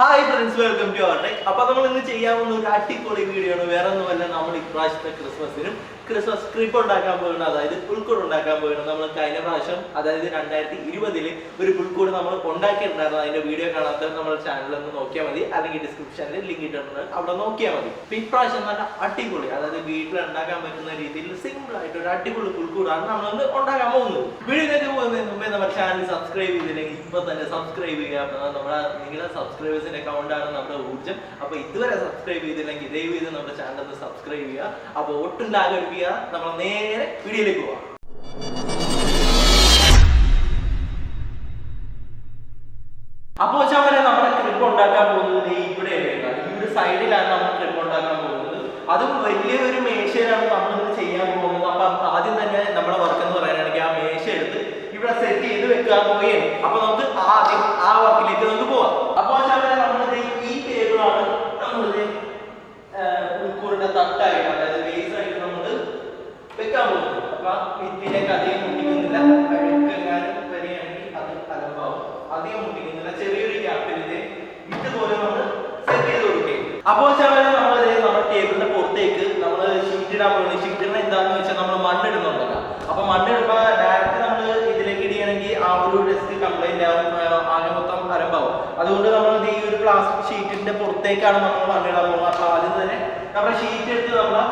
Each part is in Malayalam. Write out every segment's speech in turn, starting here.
Hi friends welcome to our tech അപ്പൊ നമ്മൾ ഇന്ന് ചെയ്യാവുന്ന ഒരു അടിപൊളി വീഡിയോ ആണ്. വേറെ ഒന്നുമല്ല നമ്മൾ ഇപ്രാവശ്യത്തെ ക്രിസ്മസിനും ക്രിസ്മസ് ക്രിപ്പ് ഉണ്ടാക്കാൻ പോകുന്നത് അതായത് പുൽക്കൂട് ഉണ്ടാക്കാൻ പോകുന്നത് നമ്മൾ കഴിഞ്ഞ പ്രാവശ്യം അതായത് രണ്ടായിരത്തി ഇരുപതിൽ ഒരു പുൽക്കൂട് നമ്മൾ ഉണ്ടാക്കിയിട്ടുണ്ടായിരുന്നു. അതിന്റെ വീഡിയോ കാണാത്തവർ നമ്മുടെ ചാനലിൽ ഒന്ന് നോക്കിയാൽ മതി. അല്ലെങ്കിൽ ഡിസ്ക്രിപ്ഷനിൽ ലിങ്ക് ഇട്ടിട്ടുണ്ട്. അവിടെ നോക്കിയാൽ മതി. ഇപ്രാവശ്യം നല്ല അടിപൊളി. അതായത് വീട്ടിൽ ഉണ്ടാക്കാൻ പറ്റുന്ന രീതിയിൽ സിമ്പിൾ ആയിട്ട് ഒരു അടിപൊളി പുൽക്കൂടാണ് നമ്മൾ ഉണ്ടാക്കാൻ പോകുന്നത്. വീഡിയോയിലേക്ക് പോകുന്നതിന് മുമ്പേ നമ്മുടെ ചാനൽ സബ്സ്ക്രൈബ് ചെയ്തില്ലെങ്കിൽ ഇപ്പൊ തന്നെ സബ്സ്ക്രൈബ് ചെയ്യുക. നമ്മുടെ നിങ്ങളുടെ സബ്സ്ക്രൈബേഴ്സിന്റെ അക്കൗണ്ടാണ് നമ്മുടെ ഊർജം. അപ്പൊ ഇതുവരെ സബ്സ്ക്രൈബ് ചെയ്തില്ലെങ്കിൽ ദയവ് ചെയ്ത് നമ്മുടെ ചാനൽ സബ്സ്ക്രൈബ് ചെയ്യുക. അപ്പൊ ഒട്ടും ലാഗടിപ്പിക്കുക നമ്മൾ നേരെ വീഡിയോയിലേക്ക് പോവാം. അപ്പോൾ ചാമലെ നമ്മുടെ ക്ലിപ്പ് ഉണ്ടാക്കാൻ പോകുന്നത് ഇവിടെ ഈ ഒരു സൈഡിലാണ് നമ്മൾ ക്ലിപ്പ് ഉണ്ടാക്കാൻ പോകുന്നത്. അതും വലിയൊരു മേശയിലാണ് നമ്മൾ ഇത് ചെയ്യാൻ പോകുന്നത്. അപ്പൊ ആദ്യം തന്നെ നമ്മുടെ വർക്ക് എന്ന് പറയാനാണെങ്കിൽ ആ മേശ എടുത്ത് ഇവിടെ സെറ്റ് ചെയ്ത് വെക്കാൻ പോവുകയാണ്. അപ്പൊ നമുക്ക് ആദ്യം ആ വർക്കിലേക്ക് നമുക്ക് പോവാം അപ്പോൾ ചാമലെ നമ്മളിത് ഈ ടേബിളാണ് നമ്മളിത് ഉൾക്കൂറിന്റെ തട്ടായിട്ട് അതായത് ബേസ് ആയിട്ട് നമ്മൾ വെക്കാൻ പോകുന്നത് അപ്പൊ ഇതിലേക്ക് അധികം മുട്ടിക്കുന്നില്ല അഴുക്കെങ്ങാനും വരികയാണെങ്കിൽ അത് അലമ്പാവും അധികം മുട്ടിക്കുന്നില്ല. ചെറിയൊരു ഗ്യാപ്പിൽ ഇത് ഇതുപോലെ നമ്മൾ സെറ്റ് ചെയ്ത് കൊടുക്കുകയും അപ്പോൾ ചവല നമ്മൾ നമ്മുടെ ടേബിളിന്റെ പുറത്തേക്ക് നമ്മൾ ഷീറ്റ് ഇടാൻ പോകുന്നത് ഷീറ്റ് ഇടുന്ന എന്താന്ന് വെച്ചാൽ നമ്മൾ മണ്ണിടുന്നുണ്ടല്ല അപ്പൊ മണ്ണിടുമ്പോൾ ഡയറക്റ്റ് നമ്മൾ ഇതിലേക്ക് ഇടുകയാണെങ്കിൽ ആ ഒരു ഡെസ്ക് കംപ്ലൈന്റ് ആവും ആകെ മൊത്തം അരമ്പാവും. അതുകൊണ്ട് നമ്മൾ ഈ ഒരു പ്ലാസ്റ്റിക് ഷീറ്റിന്റെ പുറത്തേക്കാണ് നമ്മൾ മണ്ണിടാൻ പോകുന്നത് അപ്പൊ ആദ്യം തന്നെ നമ്മുടെ ഷീറ്റ് എടുത്ത് നമ്മൾ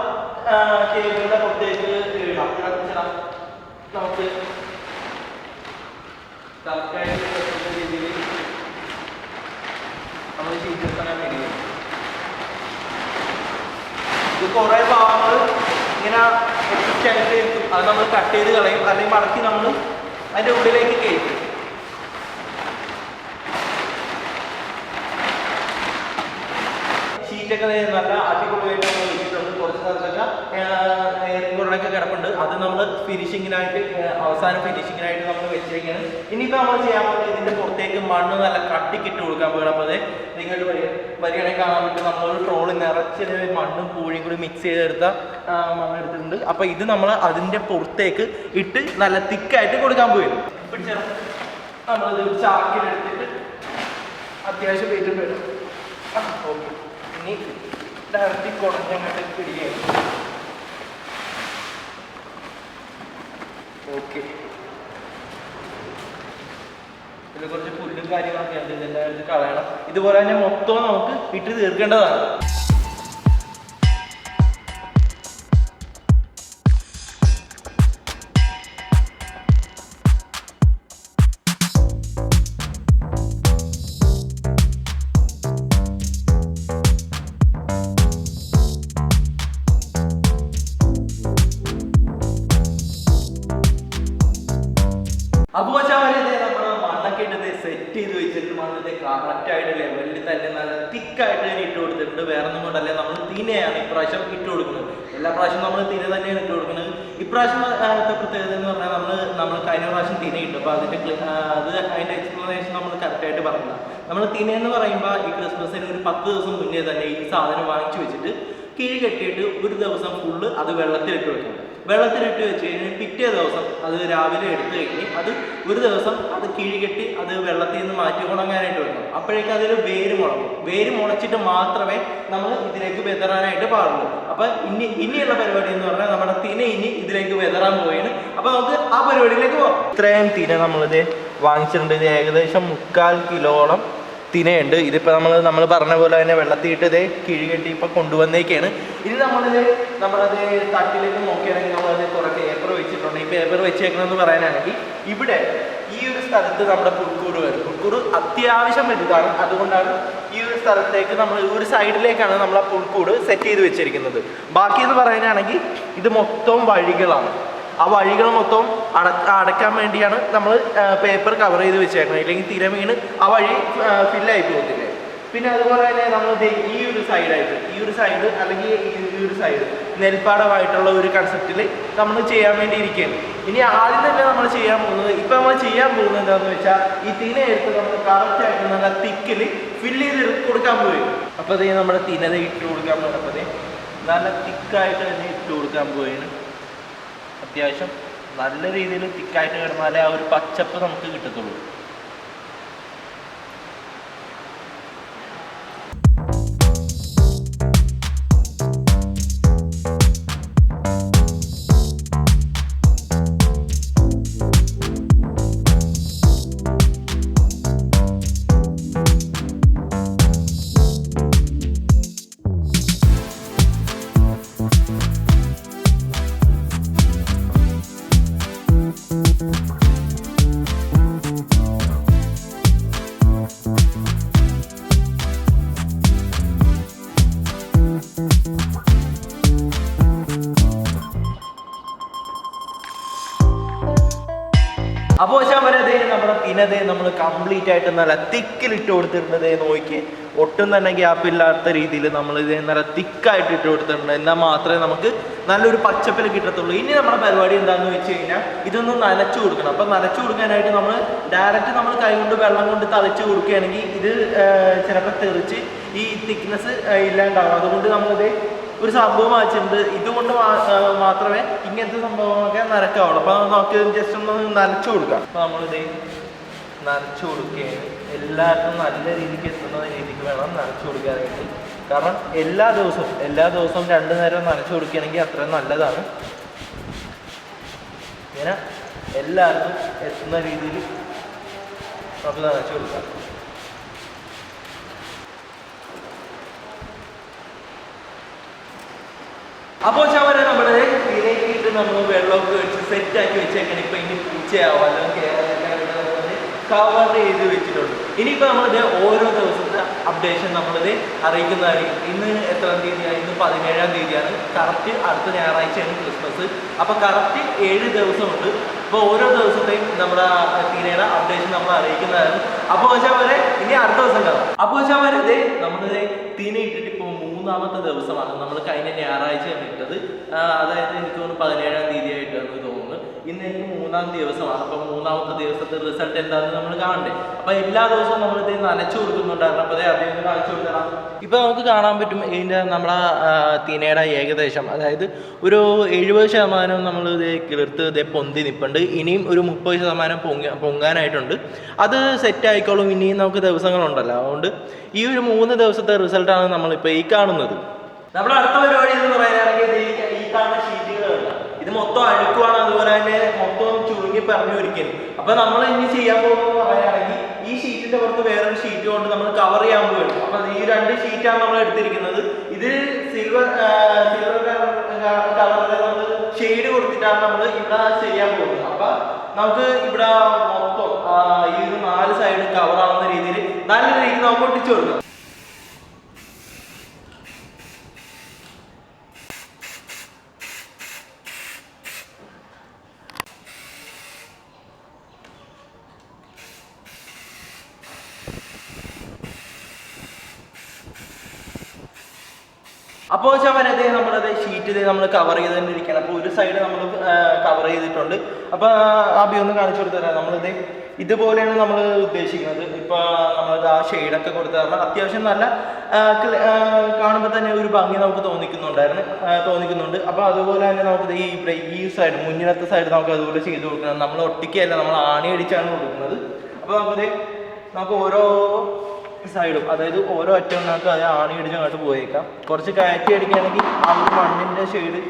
ടേബിളിന്റെ പുറത്തേക്ക് ഇടാം. നമുക്ക് പറ്റുന്ന രീതിയിൽ ഇത് കുറെ ഭാഗങ്ങൾ ഇങ്ങനെ ആയിട്ട് അത് നമ്മൾ കട്ട് ചെയ്ത് കളയും. അല്ലെങ്കിൽ മടക്കി നമ്മൾ അതിന്റെ ഉള്ളിലേക്ക് കയറ്റും. ഷീറ്റൊക്കെ നല്ല അടിപൊളിയായിട്ട് നമ്മൾ കുറച്ച് സ്ഥലത്തൊക്കെ കിടപ്പുണ്ട്. അത് നമ്മൾ ഫിനിഷിങ്ങിനായിട്ട് അവസാനം ഫിനിഷിങ്ങിനായിട്ട് നമ്മൾ വെച്ചിരിക്കുകയാണ്. ഇനിയിപ്പോൾ നമ്മൾ ചെയ്യാൻ പോകുന്നത് ഇതിന്റെ പുറത്തേക്ക് മണ്ണ് നല്ല കട്ടിക്കിട്ട് കൊടുക്കാൻ പോകണം അപ്പോൾ അതെ നിങ്ങൾ വരികയാണെങ്കിൽ കാണാൻ പറ്റും നമ്മളൊരു ട്രോൾ നിറച്ച് മണ്ണും പൂഴിയും കൂടി മിക്സ് ചെയ്തെടുത്ത മണ്ണെടുത്തിട്ടുണ്ട് അപ്പോൾ ഇത് നമ്മൾ അതിന്റെ പുറത്തേക്ക് ഇട്ട് നല്ല തിക്കായിട്ട് കൊടുക്കാൻ പോയിരുന്നു പിടിച്ചോ നമ്മളത് ചാക്കിലെടുത്തിട്ട് അത്യാവശ്യം വെയിറ്റ് വരും. ഓക്കെ. ഇനി ഡയറക്റ്റ് കുറഞ്ഞങ്ങോട്ട് കുറച്ച് പുല്ലും കാര്യങ്ങളൊക്കെ ഇതെല്ലാം കളയണം. ഇതുപോലെ തന്നെ മൊത്തം നമുക്ക് ഇട്ട് തീർക്കേണ്ടതാണ്. നമ്മൾ തിര തന്നെയാണ് ഇട്ട് കൊടുക്കുന്നത്. ഇപ്രാവശ്യം ആ, ത്തെ പ്രത്യേകത എന്ന് പറഞ്ഞാൽ നമ്മൾ നമ്മൾ കഴിഞ്ഞ പ്രാവശ്യം തിന ഇട്ടു. അപ്പോൾ അതിന്റെ അത് അതിന്റെ എക്സ്പ്ലനേഷൻ നമ്മൾ കറക്റ്റായിട്ട് പറഞ്ഞില്ല നമ്മൾ തിന എന്ന് പറയുമ്പോൾ ഈ ക്രിസ്മസിന് ഒരു പത്ത് ദിവസം മുന്നേ തന്നെ ഈ സാധനം വാങ്ങിച്ചു വെച്ചിട്ട് കിഴി കെട്ടിയിട്ട് ഒരു ദിവസം ഫുള്ള് അത് വെള്ളത്തിലിട്ട് വെക്കണം വെള്ളത്തിലിട്ട് വെച്ച് കഴിഞ്ഞാൽ പിറ്റേ ദിവസം അത് രാവിലെ എടുത്തു കഴിഞ്ഞ് അത് ഒരു ദിവസം അത് കിഴി കെട്ടി അത് വെള്ളത്തിൽ നിന്ന് മാറ്റി ഉണങ്ങാനായിട്ട് വെക്കണം അപ്പോഴേക്കും അതിൽ വേര് മുളക്കും. വേര് മുളച്ചിട്ട് മാത്രമേ നമ്മൾ ഇതിലേക്ക് വെതറാനായിട്ട് പാടുള്ളൂ. അപ്പൊ ഇനി ഇനിയുള്ള പരിപാടി എന്ന് പറഞ്ഞാൽ നമ്മുടെ തിന ഇനി ഇതിലേക്ക് വെതറാൻ പോവുകയാണ്. അപ്പൊ നമുക്ക് ആ പരിപാടിയിലേക്ക് പോകാം ഇത്രയും തിന നമ്മളിത് വാങ്ങിച്ചിട്ടുണ്ട്. ഇത് ഏകദേശം മുക്കാൽ കിലോളം തിനയുണ്ട്. ഇതിപ്പോൾ നമ്മൾ നമ്മൾ പറഞ്ഞ പോലെ തന്നെ വെള്ളത്തിയിട്ട് ഇതേ കിഴി കെട്ടി ഇപ്പോൾ കൊണ്ടുവന്നേക്കാണ്. ഇത് നമ്മളിത് നമ്മളത് തട്ടിലേക്ക് നോക്കുകയാണെങ്കിൽ നമ്മളത് കുറേ പേപ്പർ വെച്ചിട്ടുണ്ട്. ഈ പേപ്പർ വെച്ചേക്കണമെന്ന് പറയാനാണെങ്കിൽ ഇവിടെ ഈ ഒരു സ്ഥലത്ത് നമ്മുടെ പുൽക്കൂട് വരും. പുൽക്കൂട് അത്യാവശ്യം വലുതാണ്. അതുകൊണ്ടാണ് ഈ ഒരു സ്ഥലത്തേക്ക് നമ്മൾ ഈ ഒരു സൈഡിലേക്കാണ് നമ്മൾ ആ പുൽക്കൂട് സെറ്റ് ചെയ്ത് വെച്ചിരിക്കുന്നത്. ബാക്കി എന്ന് പറയാനാണെങ്കിൽ ഇത് മൊത്തം വഴികളാണ്. ആ വഴികൾ മൊത്തം അട അടയ്ക്കാൻ വേണ്ടിയാണ് നമ്മൾ പേപ്പർ കവർ ചെയ്ത് വെച്ചേക്കുന്നത്. ഇല്ലെങ്കിൽ തിര വീണ് ആ വഴി ഫില്ലായി പോകത്തില്ലേ? പിന്നെ അതുപോലെ തന്നെ നമ്മൾ ഈ ഒരു സൈഡായിട്ട് ഈ ഒരു സൈഡ് അല്ലെങ്കിൽ ഈ ഒരു സൈഡ് നെൽപ്പാടമായിട്ടുള്ള ഒരു കൺസെപ്റ്റിൽ നമ്മൾ ചെയ്യാൻ വേണ്ടി ഇരിക്കുകയാണ്. ഇനി ആദ്യം തന്നെ നമ്മൾ ചെയ്യാൻ പോകുന്നത് ഇപ്പം നമ്മൾ ചെയ്യാൻ പോകുന്നത് എന്താണെന്ന് വെച്ചാൽ ഈ തിന എടുത്ത് നമ്മൾ കറക്റ്റായിട്ട് നല്ല തിക്കിൽ ഫില്ല് ചെയ്ത് കൊടുക്കാൻ പോയി അപ്പോൾ അതേ നമ്മുടെ തിനത ഇട്ട് കൊടുക്കാൻ പോകുന്നത് നല്ല തിക്കായിട്ട് തന്നെ ഇട്ട് കൊടുക്കാൻ പോവുകയാണ്. അത്യാവശ്യം നല്ല രീതിയിൽ തിക്കായിട്ട് കിടന്നാലേ ആ ഒരു പച്ചപ്പ് നമുക്ക് കിട്ടത്തുള്ളൂ. കംപ്ലീറ്റ് ആയിട്ട് നല്ല തിക്കിലിട്ട് കൊടുത്തിട്ടുണ്ട് നോക്കി. ഒട്ടും തന്നെ ഗ്യാപ്പ് ഇല്ലാത്ത രീതിയിൽ നമ്മൾ ഇത് നല്ല തിക്കായിട്ട് ഇട്ട് കൊടുത്തിട്ടുണ്ട്. എന്നാൽ മാത്രമേ നമുക്ക് നല്ലൊരു പച്ചപ്പിൽ കിട്ടത്തുള്ളൂ. ഇനി നമ്മുടെ പരിപാടി എന്താണെന്ന് വെച്ച് കഴിഞ്ഞാൽ ഇതൊന്ന് നനച്ചു കൊടുക്കണം. അപ്പം നനച്ചു കൊടുക്കാനായിട്ട് നമ്മൾ ഡയറക്റ്റ് നമ്മൾ കൈ കൊണ്ട് വെള്ളം കൊണ്ട് തളിച്ച് കൊടുക്കുകയാണെങ്കിൽ ഇത് ചിലപ്പോൾ തെറിച്ച് ഈ തിക്നെസ് ഇല്ലാണ്ടാവും. അതുകൊണ്ട് നമ്മളിത് ഒരു സംഭവം വായിച്ചിട്ടുണ്ട് ഇതുകൊണ്ട് മാത്രമേ ഇങ്ങനത്തെ സംഭവങ്ങളൊക്കെ നനക്കാവുള്ളൂ. അപ്പം നമുക്ക് ജസ്റ്റ് ഒന്ന് നനച്ചു കൊടുക്കാം. അപ്പം നമ്മളിത് നനച്ചു കൊടുക്കുകയാണ്. എല്ലാവർക്കും നല്ല രീതിക്ക് എത്തുന്ന രീതിക്ക് വേണം നനച്ചു കൊടുക്കാനായിട്ട്. കാരണം എല്ലാ ദിവസവും എല്ലാ ദിവസവും രണ്ട് നേരം നനച്ചു കൊടുക്കുകയാണെങ്കിൽ അത്രയും നല്ലതാണ്. ഇങ്ങനെ എല്ലാവർക്കും എത്തുന്ന രീതിയിൽ നമുക്ക് നനച്ചു കൊടുക്കാം. അപ്പോൾ ചവര നമ്മുടെ ഇതിലേക്ക് നമ്മൾ വെള്ളമൊക്കെ ഒഴിച്ച് സെറ്റാക്കി വെച്ചേക്കാണ്. ഇപ്പൊ ഇനി പൂച്ചയാവോ. അല്ലെങ്കിൽ കവർ ചെയ്ത് വെച്ചിട്ടുണ്ട്. ഇനിയിപ്പോൾ നമ്മളിത് ഓരോ ദിവസത്തെ അപ്ഡേഷൻ നമ്മളിത് അറിയിക്കുന്നതായിരിക്കും ഇന്ന് എത്രാം തീയതിയാണ്? ഇന്ന് പതിനേഴാം തീയതിയാണ്. കറക്റ്റ് അടുത്ത ഞായറാഴ്ചയാണ് ക്രിസ്മസ് അപ്പോൾ കറക്റ്റ് ഏഴ് ദിവസമുണ്ട്. അപ്പോൾ ഓരോ ദിവസത്തെയും നമ്മുടെ തീരയുടെ അപ്ഡേഷൻ നമ്മൾ അറിയിക്കുന്നതായിരുന്നു. അപ്പോൾ വെച്ചാൽ വരെ ഇനി അടുത്ത ദിവസം കാണാം. അപ്പോൾ വെച്ചാൽ വരെ ഇതേ നമ്മളിത് തീന ഇട്ടിട്ട് ഇപ്പോൾ മൂന്നാമത്തെ ദിവസമാണ്. നമ്മൾ കഴിഞ്ഞ ഞായറാഴ്ചയാണ് ഇട്ടത്. അതായത് എനിക്ക് തോന്നുന്നു പതിനേഴാം തീയതി ആയിട്ടാണ് ഇന്ന് എനിക്ക് മൂന്നാം ദിവസമാണ്. അപ്പം മൂന്നാമത്തെ ദിവസത്തെ റിസൾട്ട് എന്താണെന്ന് നമ്മൾ കാണണ്ടേ. അപ്പം എല്ലാ ദിവസവും നമ്മൾ ഇത് നനച്ചു കൊടുക്കുന്നുണ്ടായിരുന്നു. അപ്പോൾ അതേ അദ്ദേഹം കാണിച്ചു കൊടുക്കണം. ഇപ്പൊ നമുക്ക് കാണാൻ പറ്റും ഇതിന്റെ നമ്മളെ തിനയുടെ ഏകദേശം. അതായത് ഒരു എഴുപത് ശതമാനം നമ്മൾ ഇത് കിളിർത്ത് ഇതേ പൊന്തി നിൽപ്പുണ്ട് ഇനിയും ഒരു മുപ്പത് ശതമാനം പൊങ്ങ പൊങ്ങാനായിട്ടുണ്ട്. അത് സെറ്റ് ആയിക്കോളും. ഇനിയും നമുക്ക് ദിവസങ്ങളുണ്ടല്ലോ. അതുകൊണ്ട് ഈ ഒരു മൂന്ന് ദിവസത്തെ റിസൾട്ടാണ് നമ്മൾ നമ്മളിപ്പോൾ ഈ കാണുന്നത്. നമ്മുടെ അടുത്ത പരിപാടി എന്ന് പറയാനാണെങ്കിൽ ഇത് ഈ- കാണുന്ന ഇത് മൊത്തം അഴുക്കുവാണ് അതുപോലെ തന്നെ മൊത്തം ചുരുങ്ങി പറഞ്ഞു ഒരിക്കലും അപ്പൊ നമ്മൾ ഇനി ചെയ്യാൻ പോകുന്നത് പറയുകയാണെങ്കിൽ ഈ ഷീറ്റിന്റെ പുറത്ത് വേറൊരു ഷീറ്റ് കൊണ്ട് നമ്മൾ കവർ ചെയ്യാൻ പോവുകയാണ്. അപ്പൊ ഈ രണ്ട് ഷീറ്റാണ് നമ്മൾ എടുത്തിരിക്കുന്നത്. ഇത് സിൽവർ സിൽവർ കളറിൽ നമ്മൾ ഷെയ്ഡ് കൊടുത്തിട്ടാണ് നമ്മൾ ഇവിടെ ചെയ്യാൻ പോകുന്നത്. അപ്പൊ നമുക്ക് ഇവിടെ മൊത്തം ഈ ഒരു നാല് സൈഡ് കവർ ആവുന്ന രീതിയിൽ നല്ല രീതിയിൽ നമുക്ക് ഒട്ടിച്ചു കൊടുക്കാം അപ്പോൾ ചവരത് ഷീറ്റ് നമ്മൾ കവർ ചെയ്ത് തന്നെ ഇരിക്കണം അപ്പോൾ ഒരു സൈഡ് നമ്മൾ കവർ ചെയ്തിട്ടുണ്ട്. അപ്പോൾ അഭി ഒന്ന് കാണിച്ചു കൊടുത്തരാം നമ്മളിത് ഇതുപോലെയാണ് നമ്മൾ ഉദ്ദേശിക്കുന്നത്. ഇപ്പോൾ നമ്മളത് ആ ഷെയ്ഡൊക്കെ കൊടുത്തു കാരണം അത്യാവശ്യം നല്ല കാണുമ്പോൾ തന്നെ ഒരു ഭംഗി നമുക്ക് തോന്നിക്കുന്നുണ്ടായിരുന്നു. തോന്നിക്കുന്നുണ്ട്. അപ്പോൾ അതുപോലെ തന്നെ നമുക്ക് ഈ ഈ സൈഡ് മുന്നിലത്തെ സൈഡ് നമുക്ക് അതുപോലെ ചെയ്ത് കൊടുക്കണം. നമ്മൾ ഒട്ടിക്കല്ല നമ്മൾ ആണി അടിച്ചാണ് കൊടുക്കുന്നത്. അപ്പോൾ നമുക്ക് നമുക്ക് ഓരോ സൈഡും അതായത് ഓരോ അറ്റവും നമുക്ക് അത് ആണി അടിച്ച് അങ്ങോട്ട് പോയേക്കാം. കുറച്ച് കയറ്റി അടിക്കുകയാണെങ്കിൽ ആ ഒരു മണ്ണിന്റെ ഷെയ്ഡ്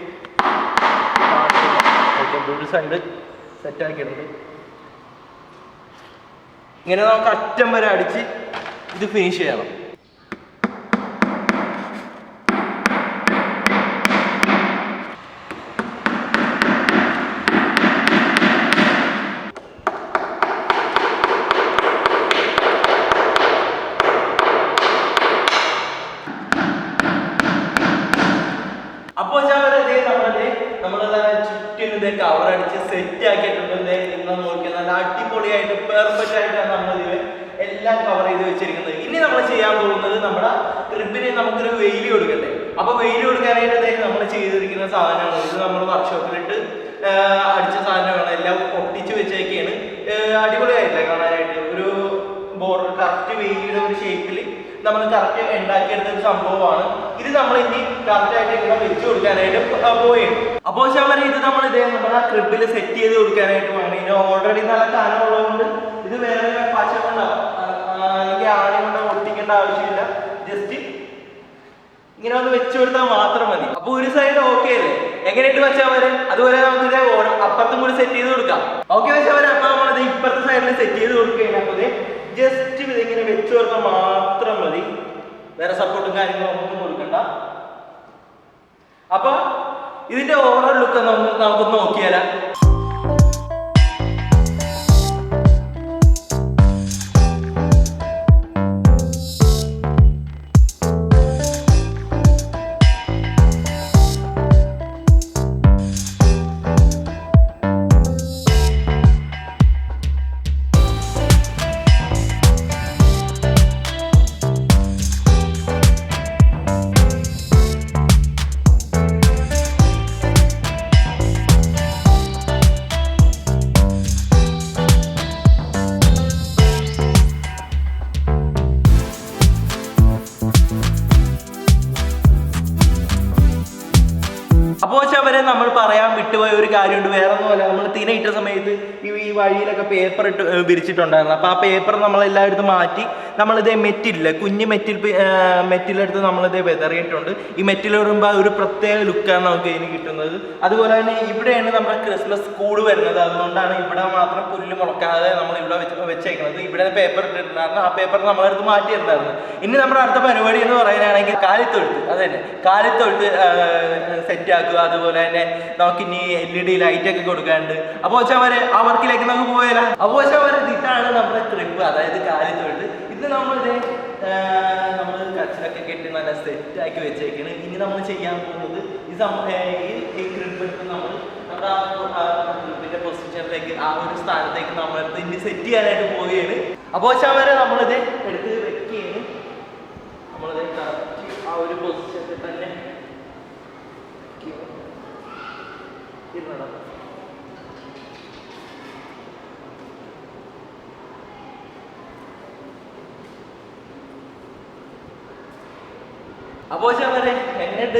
ഓക്കെ ഒരു സൈഡ് സെറ്റാക്കിയിട്ടുണ്ട് ഇങ്ങനെ നമുക്ക് അറ്റം വരെ അടിച്ച് ഇത് ഫിനിഷ് ചെയ്യണം അപ്പോൾ നമ്മളത് നമ്മളത് ചുറ്റും ഇത് കവർ അടിച്ച് സെറ്റ് ആക്കിയിട്ടുണ്ട് ദേ നിങ്ങൾ നോക്കിയാൽ നല്ല അടിപൊളിയായിട്ട് പെർഫെക്റ്റ് ആയിട്ടാണ് നമ്മൾ ഇത് എല്ലാം കവർ ചെയ്ത് വെച്ചിരിക്കുന്നത് ഇനി നമ്മൾ ചെയ്യാൻ പോകുന്നത് നമ്മുടെ ക്രിബിന് നമുക്കൊരു വെയിൽ കൊടുക്കണ്ടേ അപ്പൊ വെയിൽ നമ്മൾ ചെയ്തിരിക്കുന്ന സാധനമാണ്. ഇത് നമ്മൾ വർക്ക്ഷോപ്പിലിട്ട് അടിച്ച സാധനമാണ്. എല്ലാം ഒട്ടിച്ച് വെച്ചേക്കാണ് അടിപൊളിയായിട്ടില്ല കാണാനായിട്ട്? ഒരു ബോർഡർ കറക്റ്റ് വെയിലിയുടെ ഒരു ഷേപ്പിൽ നമ്മൾ കറക്റ്റ് ഉണ്ടാക്കിയെടുത്ത ഒരു സംഭവമാണ്. ഇത് നമ്മൾ ഇനി കറക്റ്റ് ആയിട്ട് ഇവിടെ വെച്ച് കൊടുക്കാനായിട്ട് പോവുകയാണ്. അപ്പോൾ ശവന ഇത് നമ്മൾ ഇതേ നമ്മുടെ ക്രിബിൽ സെറ്റ് ചെയ്ത് കൊടുക്കാനായിട്ട് വേണം ഇനി ഓൾറെഡി നല്ല കാലം ഉള്ളതുകൊണ്ട് ഇത് വേറെ പശ കൊണ്ടോ അല്ലെങ്കിൽ കൊണ്ടോ ഒട്ടിക്കേണ്ട ആവശ്യമില്ല. ഇങ്ങനെ ഒന്ന് വെച്ചു കൊടുത്താൽ മാത്രം മതി. അപ്പൊ ഒരു സൈഡ് ഓക്കെ അല്ലേ? എങ്ങനെയിട്ട് വെച്ചാൽ വരെ അതുപോലെ നമുക്ക് ഇതേ അപ്പുറത്തും കൂടി സെറ്റ് ചെയ്ത് കൊടുക്കാം. ഓക്കെ വെച്ചാൽ വരെ അപ്പൊ നമ്മളത് ഇപ്പുറത്തെ സൈഡിൽ സെറ്റ് ചെയ്ത് കൊടുക്കുകയാണ് അപ്പൊ ജസ്റ്റ് ഇതിങ്ങനെ വെച്ചു കൊടുത്താൽ മാത്രം മതി. വേറെ സപ്പോർട്ടും കാര്യങ്ങളും ഒന്നും കൊടുക്കണ്ട. അപ്പൊ ഇതിന്റെ ഓവറോൾ ലുക്ക് നമുക്ക് നോക്കിയാലോ. പേപ്പർ ഇട്ട് വിരിച്ചിട്ടുണ്ടായിരുന്നു. അപ്പോൾ ആ പേപ്പർ നമ്മൾ എല്ലായിടത്തും മാറ്റി നമ്മളിതേ മെറ്റില്ല കുഞ്ഞ് മെറ്റിൽ മെറ്റിലെടുത്ത് നമ്മളിതേ വെതറിയിട്ടുണ്ട്. ഈ മെറ്റിൽ വരുമ്പോൾ ഒരു പ്രത്യേക ലുക്കാണ് നമുക്ക് ഇതിന് കിട്ടുന്നത്. അതുപോലെ തന്നെ ഇവിടെയാണ് നമ്മുടെ ക്രിസ്മസ് കൂട് വരുന്നത്. അതുകൊണ്ടാണ് ഇവിടെ മാത്രം പുല്ല് മുളക്കാതെ നമ്മൾ ഇവിടെ വെച്ച് വെച്ചേക്കുന്നത്. ഇവിടെ പേപ്പർ ഇട്ടിട്ടുണ്ടായിരുന്നു. ആ പേപ്പർ നമ്മളെടുത്ത് മാറ്റിയിട്ടുണ്ടായിരുന്നു. ഇനി നമ്മുടെ അടുത്ത പരിപാടി എന്ന് പറയാനാണെങ്കിൽ കാലിത്തൊഴുത്ത്. അത് തന്നെ കാലിത്തൊഴുത്ത് സെറ്റ് ആക്കുക. അതുപോലെ തന്നെ നമുക്ക് ഇനി എൽ ഇ ഡി ലൈറ്റ് ഒക്കെ കൊടുക്കാനുണ്ട്. അപ്പോൾ വെച്ചാൽ അവർ ആ വർക്കിലേക്ക് നമുക്ക് പോയാലോ? വെച്ചാൽ വരെ ഇതാണ് നമ്മുടെ ട്രിപ്പ് അതായത് കാലിത്തൊഴുത്ത് ഇത് നമ്മളിത് നമ്മൾ കച്ചിലൊക്കെ കെട്ടി നല്ല സെറ്റ് ആക്കി വെച്ചേക്കാണ്. ഇനി നമ്മൾ ചെയ്യാൻ പോകുന്നത് ഈ ഈ ട്രിപ്പ് നമ്മൾ നമ്മുടെ ആ ട്രിപ്പിന്റെ പൊസിഷനിലേക്ക് ആ ഒരു സ്ഥാനത്തേക്ക് നമ്മളെടുത്ത് ഇനി സെറ്റ് ചെയ്യാനായിട്ട് പോവുകയാണ്. അപ്പോൾ വെച്ചാൽ വരെ നമ്മളിത് എടുത്ത് വെക്കുകയാണ്. നമ്മളിത് കറക്റ്റ് ആ ഒരു പൊസിഷനിൽ തന്നെ. ഇരുന്നടാ അപ്പോ ചവരെ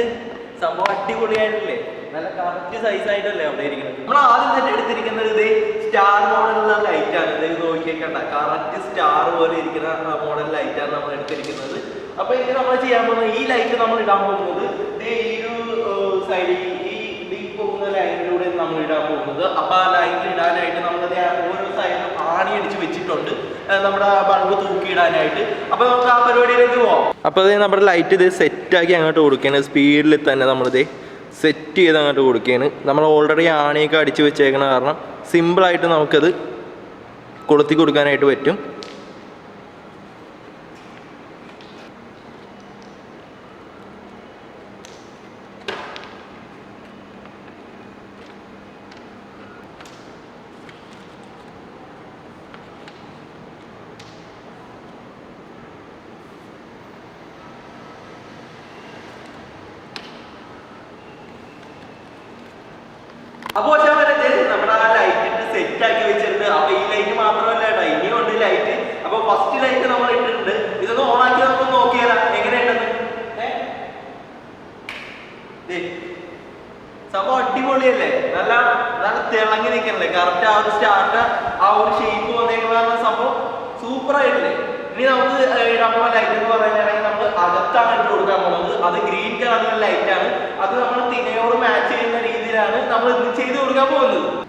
എങ്ങനെയുണ്ട് സംഭവം അടിപൊളിയായിട്ടില്ലേ? നല്ല കറക്റ്റ് സൈസ് ആയിട്ടല്ലേ അവിടെ ഇരിക്കുന്നത്. നമ്മൾ ആദ്യം തന്നെ എടുത്തിരിക്കുന്നത് ഇത് സ്റ്റാർ മോഡലുള്ള ലൈറ്റ് ആണ്. ഇത് നോക്കിയേക്കണ്ട. കറക്റ്റ് സ്റ്റാർ പോലെ ഇരിക്കുന്ന മോഡൽ ലൈറ്റ് ആണ് നമ്മൾ എടുത്തിരിക്കുന്നത്. അപ്പൊ ഇനി നമ്മൾ ചെയ്യാൻ പോകുന്നത് ഈ ലൈറ്റ് നമ്മൾ ഇടാൻ പോകുന്നത് ഈ ലൈനിലൂടെ നമ്മൾ ഇടാൻ പോകുന്നത്. അപ്പൊ ആ ലൈനിൽ ഇടാനായിട്ട് നമ്മളത് ഓരോ സൈഡിലും ആണി അടിച്ച് വെച്ചിട്ടുണ്ട്. നമ്മുടെ ബൾബ് തൂക്കിയിടാനായിട്ട്. അപ്പൊ നമുക്ക് ആ പരിപാടിയിലേക്ക് പോവാം. അപ്പൊ നമ്മുടെ ലൈറ്റ് ഇത് സെറ്റ് ആക്കി അങ്ങോട്ട് കൊടുക്കുകയാണ്. സ്പീഡിൽ തന്നെ നമ്മളിത് സെറ്റ് ചെയ്ത് അങ്ങോട്ട് കൊടുക്കുകയാണ്. നമ്മൾ ഓൾറെഡി ആണിയൊക്കെ അടിച്ചു വെച്ചേക്കണ കാരണം സിമ്പിളായിട്ട് നമുക്കത് കൊളുത്തി കൊടുക്കാനായിട്ട് പറ്റും. അപ്പൊ പക്ഷേ നമ്മുടെ ആ ലൈറ്റ് സെറ്റ് ആക്കി വെച്ചിട്ടുണ്ട്. അപ്പൊ ഈ ലൈറ്റ് മാത്രമല്ല കേട്ടോ. ഇനിയും ഉണ്ട് ലൈറ്റ് അപ്പൊ ഫസ്റ്റ് ലൈറ്റ് നമ്മൾ ഇട്ടിട്ടുണ്ട്. ഇതൊന്ന് ഓൺ ആക്കി നമുക്ക് നോക്കിയാലോ? എങ്ങനെയുണ്ടെന്ന്. സംഭവം അടിപൊളിയല്ലേ? നല്ല നല്ല തിളങ്ങി നിൽക്കണല്ലേ കറക്റ്റ് ആ ഒരു സ്റ്റാർട്ട് ആ ഒരു ഷേപ്പ് വന്നേക്കുന്ന സംഭവം സൂപ്പർ ആയിട്ടില്ലേ? ഇനി നമുക്ക് ഇടാൻ ലൈറ്റ് എന്ന് പറയുകയാണെങ്കിൽ നമ്മൾ അകത്താണ് ഇട്ട് കൊടുക്കാൻ പോകുന്നത് അത് ഗ്രീൻ കളറിലുള്ള ലൈറ്റ് ആണ്. അത് നമ്മൾ തിനയോട് മാച്ച് ചെയ്യുന്ന രീതിയിലാണ് നമ്മൾ ഇത് ചെയ്തു കൊടുക്കാൻ പോകുന്നത്.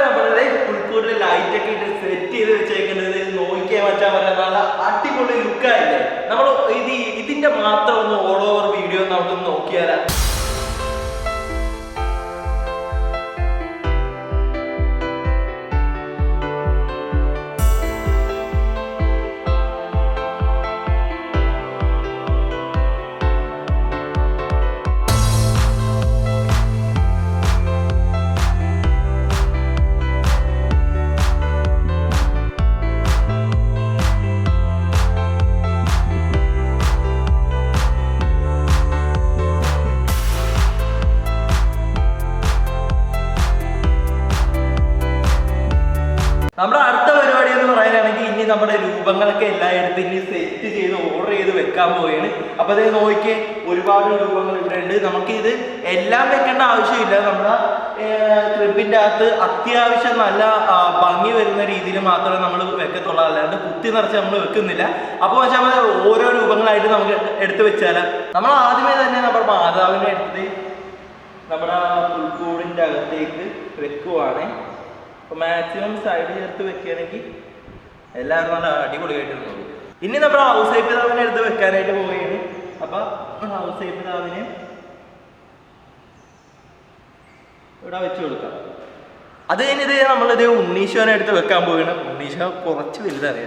നമ്മുടെ പുൽക്കൂട്ടിൽ ലൈറ്റ് ഒക്കെ ഇട്ട് സെറ്റ് ചെയ്ത് വെച്ചേക്കുന്നത് നോക്കിയാൽ വെച്ചാൽ പറയാൻ നല്ല അടിപൊളി ലുക്കായില്ലേ നമ്മൾ ഇത് ഇതിന്റെ മാത്രം ഒന്ന് ഓൾ ഓവർ വീഡിയോ നമുക്കൊന്ന് നോക്കിയാലാ. രൂപങ്ങളൊക്കെ എല്ലായിടത്തും ഇനി സെറ്റ് ചെയ്ത് ഓർഡർ ചെയ്ത് വെക്കാൻ പോവുകയാണ് അപ്പൊ അതേ നോക്കിയേ ഒരുപാട് രൂപങ്ങൾ ഇവിടെ ഉണ്ട് നമുക്ക് ഇത് എല്ലാം വെക്കേണ്ട ആവശ്യമില്ല. നമ്മുടെ ട്രിപ്പിന്റെ അകത്ത് അത്യാവശ്യം നല്ല ഭംഗി വരുന്ന രീതിയിൽ മാത്രമേ നമ്മൾ വെക്കത്തുള്ളൂ. അല്ലാണ്ട് കുത്തി നിറച്ച് നമ്മൾ വെക്കുന്നില്ല. അപ്പോൾ വെച്ചാൽ ഓരോ രൂപങ്ങളായിട്ട് നമുക്ക് എടുത്തു വെച്ചാൽ നമ്മൾ ആദ്യമേ തന്നെ നമ്മുടെ മാതാവിനെ എടുത്ത് നമ്മുടെ പുൽക്കൂടിന്റെ അകത്തേക്ക് വെക്കുവാണ്. അപ്പോൾ മാക്സിമം സൈഡ് ചേർത്ത് വെക്കുകയാണെങ്കിൽ എല്ലാവരും നല്ല അടിപൊളിയായിട്ട് ഇരുന്നോളും ഇനി നമ്മൾ ഹൗസ് വൈഫ് പിതാവിനെ എടുത്ത് വെക്കാനായിട്ട് പോവുകയാണ്. അപ്പൊ ഹൗസ് വൈഫ് പിതാവിനെ ഇവിടെ വെച്ച് കൊടുക്കാം. അത് കഴിഞ്ഞത് നമ്മളിത് ഉണ്ണീശോനെ എടുത്ത് വെക്കാൻ പോവുകയാണ്. ഉണ്ണീശോ കുറച്ച് വലുതാണ്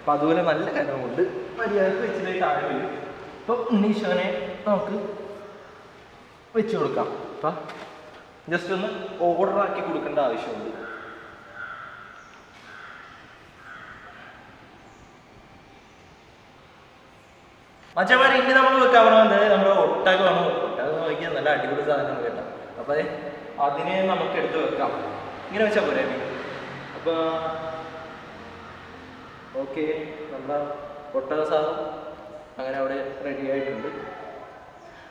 അപ്പോൾ അതുപോലെ നല്ല കനമുണ്ട് മര്യാദയ്ക്ക് വെച്ചിട്ട് താഴെ വരും. അപ്പൊ ഉണ്ണീശോനെ നമുക്ക് വെച്ച് കൊടുക്കാം. അപ്പൊ ജസ്റ്റ് ഒന്ന് ഓർഡർ ആക്കി കൊടുക്കേണ്ട ആവശ്യമുണ്ട്. മച്ചമാരെ ഇനി നമ്മൾ വെക്കാൻ പറഞ്ഞത് നമ്മുടെ ഒട്ടകമാണ് ഒട്ടകം നോക്കിയാൽ നല്ല അടിപൊളി സാധനം കേട്ടോ. അപ്പൊ അതെ അതിനെ നമുക്ക് എടുത്ത് വെക്കാം. ഇങ്ങനെ വെച്ചാൽ പോരെ? അപ്പൊ ഓക്കെ നമ്മുടെ ഒട്ടക സാധനം അങ്ങനെ അവിടെ റെഡി ആയിട്ടുണ്ട്.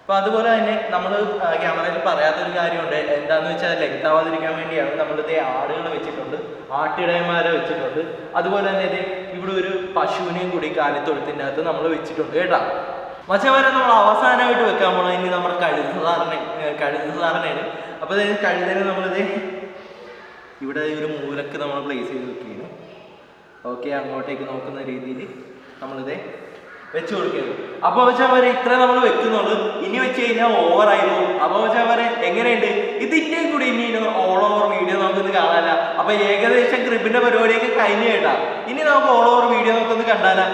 അപ്പൊ അതുപോലെ തന്നെ നമ്മൾ ക്യാമറയിൽ പറയാത്തൊരു കാര്യമുണ്ട്. എന്താന്ന് വെച്ചാൽ ലെങ്ത് ആവാതിരിക്കാൻ വേണ്ടിയാണ് നമ്മൾ ഇതേ ആടുകളെ വെച്ചിട്ടുണ്ട്. ആട്ടിടയന്മാരെ വെച്ചിട്ടുണ്ട്. അതുപോലെ തന്നെ ഇതേ ഇവിടെ ഒരു പശുവിനെയും കൂടി കാലിത്തൊഴുത്തിന്റെ അകത്ത് നമ്മൾ വെച്ചിട്ടുണ്ട് കേട്ടാ. മച്ചവരെ നമ്മൾ അവസാനമായിട്ട് വെക്കാൻ പോകണം ഇനി നമ്മുടെ കഴുത സാധാരണ കഴുത സാധാരണയാണ് അപ്പൊ ഇതിന് കഴുതനെ നമ്മളിത് ഇവിടെ ഒരു മൂലക്ക് നമ്മൾ പ്ലേസ് ചെയ്ത് വെക്കുകയാണ്. ഓക്കെ അങ്ങോട്ടേക്ക് നോക്കുന്ന രീതിയിൽ നമ്മളിത് വെച്ച് കൊടുക്കുന്നത് അപ്പൊ വെച്ചാൽ വരെ ഇത്ര നമ്മൾ വെക്കുന്നുള്ളൂ. ഇനി വെച്ച് കഴിഞ്ഞാൽ ഓവർ ആയി പോകും അപ്പൊ വെച്ചാൽ വരെ എങ്ങനെയുണ്ട്? ഇതിന്റെ കൂടി ഇനി ഓൾ ഓവർ വീഡിയോ നമുക്കൊന്ന് കാണാനാ. അപ്പൊ ഏകദേശം ക്രിബിന്റെ പരിപാടിയൊക്കെ കഴിഞ്ഞു കേട്ടാ. ഇനി നമുക്ക് ഓൾ ഓവർ വീഡിയോ നമുക്കൊന്ന് കണ്ടാലാ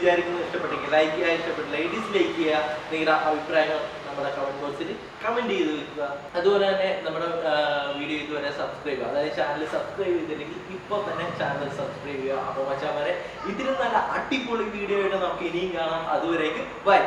എല്ലാവർക്കും ഇഷ്ടപ്പെടുന്നു വിചാരിക്കുന്നു ഇഷ്ടപ്പെട്ടെങ്കിൽ ലൈക്ക് ചെയ്യുക ഇഷ്ടപ്പെട്ട് ലേഡീസ് ലൈക്ക് ചെയ്യുക. നിങ്ങളുടെ അഭിപ്രായങ്ങൾ നമ്മുടെ കമന്റ് ബോക്സിൽ കമന്റ് ചെയ്ത് വെക്കുക. അതുപോലെ തന്നെ നമ്മുടെ വീഡിയോ ഇതുവരെ സബ്സ്ക്രൈബ് ചെയ്യുക. അതായത് ചാനൽ സബ്സ്ക്രൈബ് ചെയ്തില്ലെങ്കിൽ ഇപ്പൊ തന്നെ ചാനൽ സബ്സ്ക്രൈബ് ചെയ്യുക. അപ്പോൾ മച്ചാമാരെ ഇതിലും നല്ല അടിപൊളി വീഡിയോ ആയിട്ട് നമുക്ക് ഇനിയും കാണാം. അതുവരേക്കും ബൈ